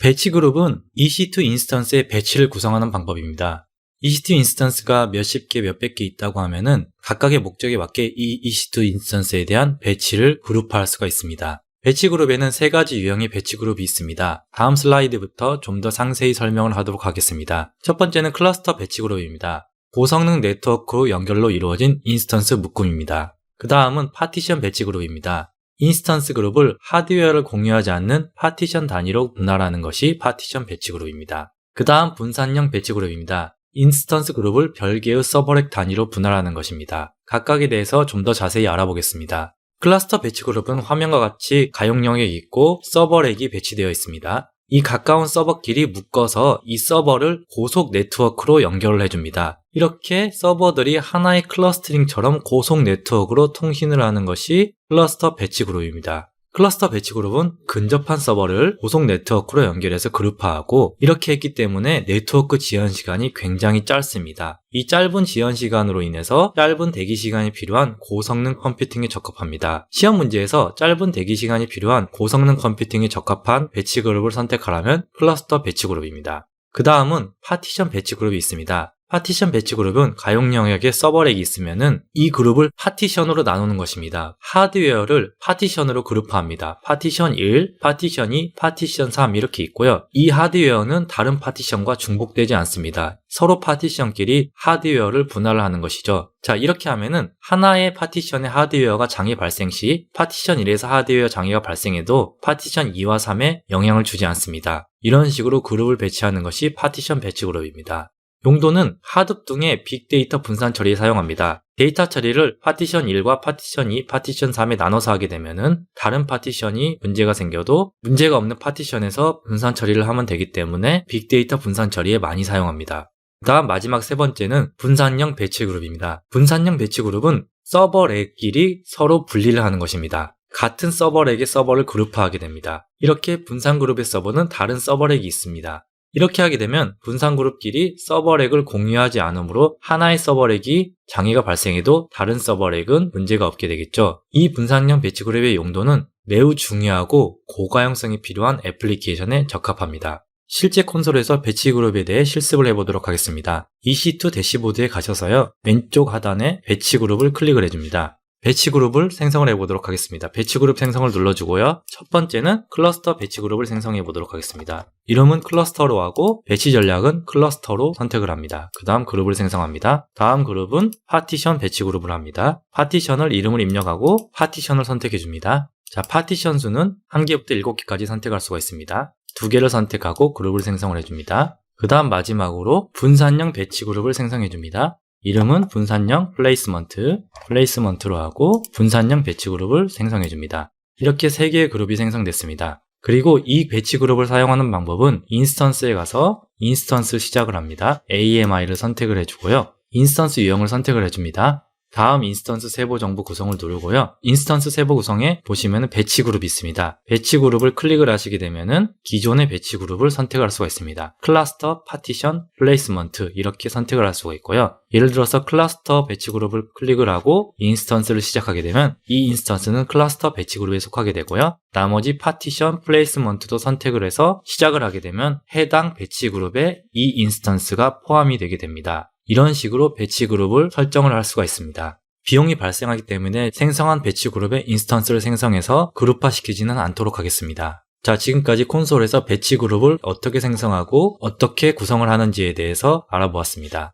배치 그룹은 EC2 인스턴스의 배치를 구성하는 방법입니다. EC2 인스턴스가 몇십 개, 몇백 개 있다고 하면은 각각의 목적에 맞게 이 EC2 인스턴스에 대한 배치를 그룹화할 수가 있습니다. 배치 그룹에는 세 가지 유형의 배치 그룹이 있습니다. 다음 슬라이드부터 좀 더 상세히 설명을 하도록 하겠습니다. 첫 번째는 클러스터 배치 그룹입니다. 고성능 네트워크로 연결로 이루어진 인스턴스 묶음입니다. 그 다음은 파티션 배치 그룹입니다. 인스턴스 그룹을 하드웨어를 공유하지 않는 파티션 단위로 분할하는 것이 파티션 배치 그룹입니다. 그 다음 분산형 배치 그룹입니다. 인스턴스 그룹을 별개의 서버렉 단위로 분할하는 것입니다. 각각에 대해서 좀 더 자세히 알아보겠습니다. 클러스터 배치 그룹은 화면과 같이 가용 영역이 있고 서버렉이 배치되어 있습니다. 이 가까운 서버끼리 묶어서 이 서버를 고속 네트워크로 연결을 해줍니다. 이렇게 서버들이 하나의 클러스터링처럼 고속 네트워크로 통신을 하는 것이 클러스터 배치 그룹입니다. 클러스터 배치 그룹은 근접한 서버를 고속 네트워크로 연결해서 그룹화하고 이렇게 했기 때문에 네트워크 지연 시간이 굉장히 짧습니다. 이 짧은 지연 시간으로 인해서 짧은 대기 시간이 필요한 고성능 컴퓨팅에 적합합니다. 시험 문제에서 짧은 대기 시간이 필요한 고성능 컴퓨팅에 적합한 배치 그룹을 선택하라면 클러스터 배치 그룹입니다. 그 다음은 파티션 배치 그룹이 있습니다. 파티션 배치 그룹은 가용 영역에 서버렉이 있으면은 이 그룹을 파티션으로 나누는 것입니다. 하드웨어를 파티션으로 그룹화합니다. 파티션 1, 파티션 2, 파티션 3 이렇게 있고요. 이 하드웨어는 다른 파티션과 중복되지 않습니다. 서로 파티션끼리 하드웨어를 분할을 하는 것이죠. 자, 이렇게 하면은 하나의 파티션의 하드웨어가 장애 발생 시 파티션 1에서 하드웨어 장애가 발생해도 파티션 2와 3에 영향을 주지 않습니다. 이런 식으로 그룹을 배치하는 것이 파티션 배치 그룹입니다. 용도는 하둡 등의 빅데이터 분산 처리에 사용합니다. 데이터 처리를 파티션 1과 파티션 2, 파티션 3에 나눠서 하게 되면은 다른 파티션이 문제가 생겨도 문제가 없는 파티션에서 분산 처리를 하면 되기 때문에 빅데이터 분산 처리에 많이 사용합니다. 다음 마지막 세 번째는 분산형 배치 그룹입니다. 분산형 배치 그룹은 서버 렉끼리 서로 분리를 하는 것입니다. 같은 서버렉의 서버를 그룹화하게 됩니다. 이렇게 분산 그룹의 서버는 다른 서버렉이 있습니다. 이렇게 하게 되면 분산 그룹끼리 서버렉을 공유하지 않으므로 하나의 서버렉이 장애가 발생해도 다른 서버렉은 문제가 없게 되겠죠. 이 분산형 배치 그룹의 용도는 매우 중요하고 고가용성이 필요한 애플리케이션에 적합합니다. 실제 콘솔에서 배치 그룹에 대해 실습을 해보도록 하겠습니다. EC2 대시보드에 가셔서요. 왼쪽 하단에 배치 그룹을 클릭을 해줍니다. 배치 그룹을 생성을 해 보도록 하겠습니다. 배치 그룹 생성을 눌러주고요. 첫 번째는 클러스터 배치 그룹을 생성해 보도록 하겠습니다. 이름은 클러스터로 하고 배치 전략은 클러스터로 선택을 합니다. 그 다음 그룹을 생성합니다. 다음 그룹은 파티션 배치 그룹을 합니다. 파티션을 이름을 입력하고 파티션을 선택해 줍니다. 자, 파티션 수는 1개부터 7개까지 선택할 수가 있습니다. 두 개를 선택하고 그룹을 생성을 해줍니다. 그 다음 마지막으로 분산형 배치 그룹을 생성해 줍니다. 이름은 분산형 플레이스먼트, 플레이스먼트로 하고 분산형 배치 그룹을 생성해 줍니다. 이렇게 3개의 그룹이 생성됐습니다. 그리고 이 배치 그룹을 사용하는 방법은 인스턴스에 가서 인스턴스 시작을 합니다. AMI를 선택을 해주고요. 인스턴스 유형을 선택을 해줍니다. 다음 인스턴스 세부 정보 구성을 누르고요. 인스턴스 세부 구성에 보시면 배치 그룹이 있습니다. 배치 그룹을 클릭을 하시게 되면은 기존의 배치 그룹을 선택할 수가 있습니다. 클러스터, 파티션, 플레이스먼트 이렇게 선택을 할 수가 있고요. 예를 들어서 클러스터 배치 그룹을 클릭을 하고 인스턴스를 시작하게 되면 이 인스턴스는 클러스터 배치 그룹에 속하게 되고요. 나머지 파티션, 플레이스먼트도 선택을 해서 시작을 하게 되면 해당 배치 그룹에 이 인스턴스가 포함이 되게 됩니다. 이런 식으로 배치 그룹을 설정을 할 수가 있습니다. 비용이 발생하기 때문에 생성한 배치 그룹의 인스턴스를 생성해서 그룹화시키지는 않도록 하겠습니다. 자, 지금까지 콘솔에서 배치 그룹을 어떻게 생성하고 어떻게 구성을 하는지에 대해서 알아보았습니다.